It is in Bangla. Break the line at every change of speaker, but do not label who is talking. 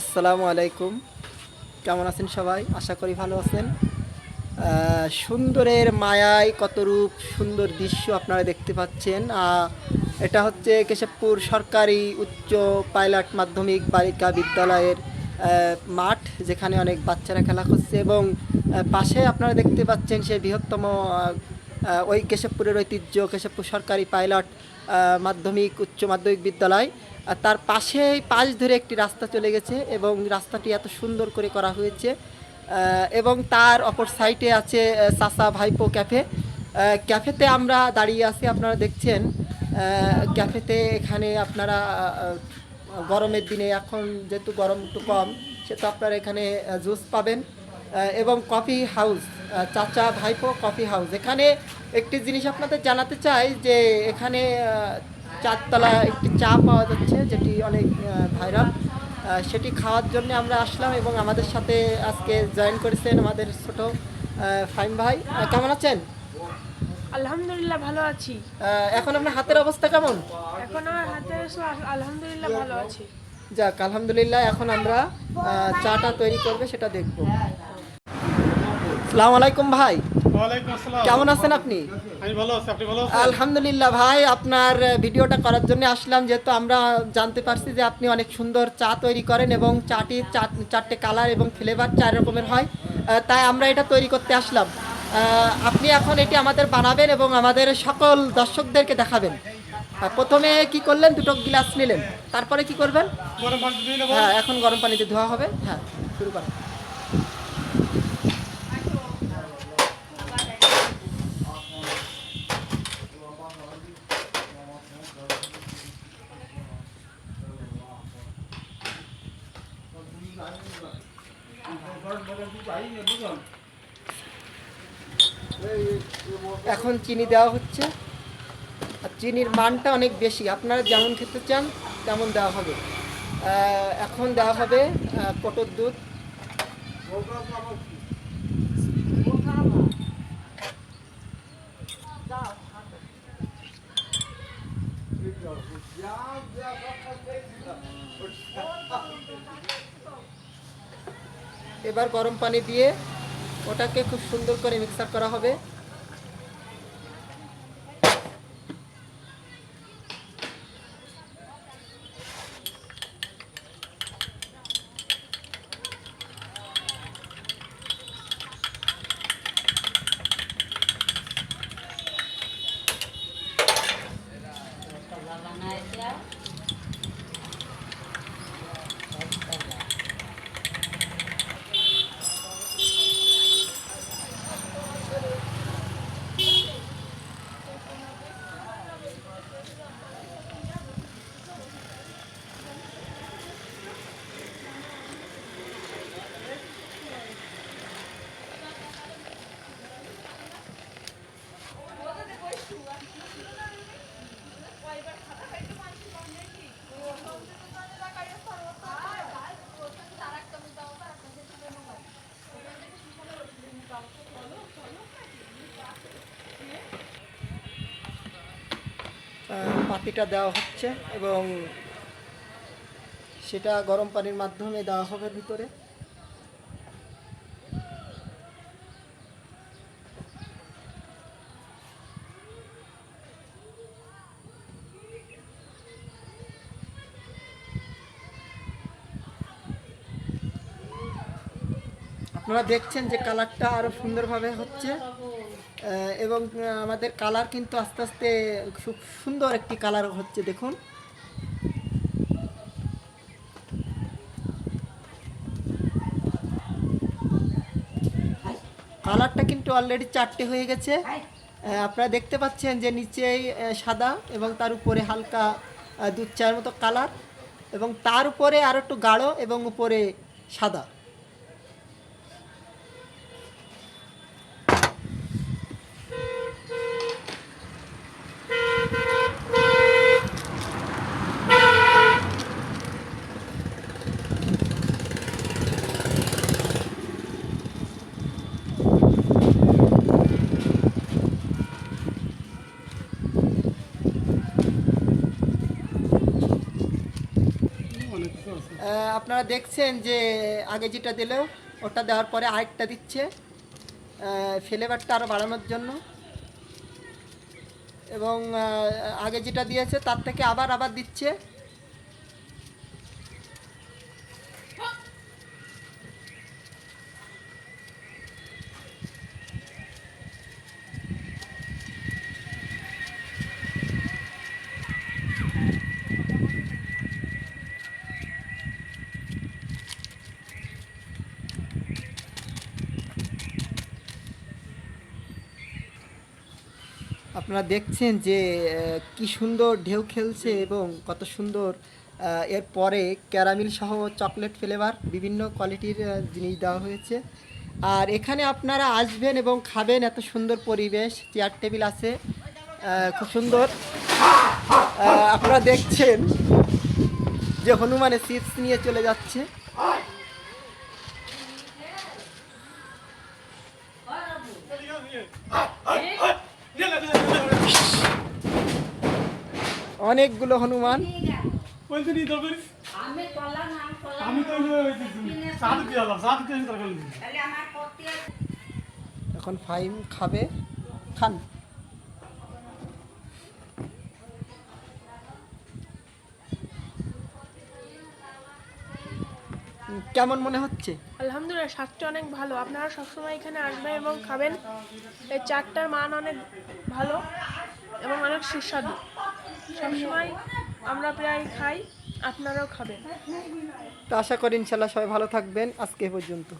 আসসালামু আলাইকুম। কেমন আছেন সবাই? আশা করি ভালো আছেন। সুন্দরের মায়ায় কত রূপ, সুন্দর দৃশ্য আপনারা দেখতে পাচ্ছেন। এটা হচ্ছে কেশবপুর সরকারি উচ্চ পাইলট মাধ্যমিক বালিকা বিদ্যালয়ের মাঠ, যেখানে অনেক বাচ্চারা খেলা করছে এবং পাশে আপনারা দেখতে পাচ্ছেন সেই বৃহত্তম ওই কেশবপুরের ঐতিহ্য, কেশবপুর সরকারি পাইলট মাধ্যমিক, উচ্চ মাধ্যমিক বিদ্যালয়। তার পাশেই পাশ ধরে একটি রাস্তা চলে গেছে এবং রাস্তাটি এত সুন্দর করে করা হয়েছে। এবং তার অপর সাইডে আছে সাসা ভাইপো ক্যাফে। ক্যাফেতে আমরা দাঁড়িয়ে আছি, আপনারা দেখছেন। ক্যাফেতে এখানে আপনারা গরমের দিনে এখন যেহেতু গরম একটু কম, সেহেতু আপনারা এখানে জুস পাবেন। এবং কফি হাউস। চাচা ভাইপো কফি হাউস এখানে একটি জিনিস আপনাদের জানাতে চাই যে এখানে চারতলা একটি চা পাওয়া যাচ্ছে যেটি অনেক ভাইরাল। সেটি খাওয়ার জন্য আমরা আসলাম এবং আমাদের সাথে আজকে জয়েন করেছেন আমাদের ছোট ফাইম ভাই। কেমন আছেন?
আলহামদুলিল্লাহ ভালো আছি।
এখন আপনার হাতের অবস্থা কেমন?
এখন আমার আলহামদুলিল্লাহ ভালো আছি।
যাক আলহামদুলিল্লাহ এখন আমরা চাটা তৈরি করবে সেটা দেখব। সালাম আলাইকুম ভাই।
আসসালাম।
কেমন আছেন আপনি? আলহামদুলিল্লাহ ভাই আপনার ভিডিওটা করার জন্য আসলাম যেহেতু আমরা জানতে পারছি যে আপনি অনেক সুন্দর চা তৈরি করেন এবং চাটি চারটে কালার এবং ফ্লেভার চার রকমের হয়। তাই আমরা এটা তৈরি করতে আসলাম। আপনি এখন এটি আমাদের বানাবেন এবং আমাদের সকল দর্শকদেরকে দেখাবেন। প্রথমে কি করলেন? দুটো গ্লাস নিলেন। তারপরে কি করবেন? হ্যাঁ এখন গরম পানিতে ধোয়া হবে। হ্যাঁ শুরু করেন। এখন চিনি দেওয়া হচ্ছে। আর চিনির মানটা অনেক বেশি। আপনারা যেমন খেতে চান, তেমন দেওয়া হবে। এখন দেওয়া হবে কটর দুধ। এবার গরম পানি দিয়ে ওটাকে খুব সুন্দর করে মিক্সার করা হবে। পাতিটা দেওয়া হচ্ছে এবং সেটা গরম পানির মাধ্যমে দেওয়া হবে ভিতরে। আপনারা দেখছেন যে কালারটা আরও সুন্দরভাবে হচ্ছে। এবং আমাদের কালার কিন্তু আস্তে আস্তে খুব সুন্দর একটি কালার হচ্ছে দেখুন। কালারটা কিন্তু অলরেডি চারটে হয়ে গেছে। আপনারা দেখতে পাচ্ছেন যে নিচেই সাদা এবং তার উপরে হালকা দুধ চায়ের মতো কালার এবং তার উপরে আরও একটু গাঢ় এবং উপরে সাদা। আপনারা দেখছেন যে আগে যেটা দিল, ওটা দেওয়ার পরে আরেকটা দিচ্ছে। ফ্লেভারটা আরও বাড়ানোর জন্য। এবং আগে যেটা দিয়েছে, তার থেকে আবার আবার দিচ্ছে। আপনারা দেখছেন যে কি সুন্দর ঢেউ খেলছে এবং কত সুন্দর এর পরে ক্যারামিল সহ চকলেট ফ্লেভার বিভিন্ন কোয়ালিটির জিনিস দেওয়া হয়েছে। আর এখানে আপনারা আসবেন এবং খাবেন, এত সুন্দর পরিবেশ, চেয়ার টেবিল আছে খুব সুন্দর। আপনারা দেখছেন যে হনুমানের চিপস নিয়ে চলে যাচ্ছে।
আমার হনুমান
এখন ফাইম খাবে। খান। কেমন মনে হচ্ছে?
আলহামদুলিল্লাহ স্বাদটা অনেক ভালো। আপনারা সবসময় এখানে আসবেন এবং খাবেন। এই চারটার মান অনেক ভালো এবং অনেক সুস্বাদু। সবসময় আমরা প্রায় খাই, আপনারাও খাবেন।
তো আশা করি ইনশাল্লাহ সবাই ভালো থাকবেন আজকে পর্যন্ত।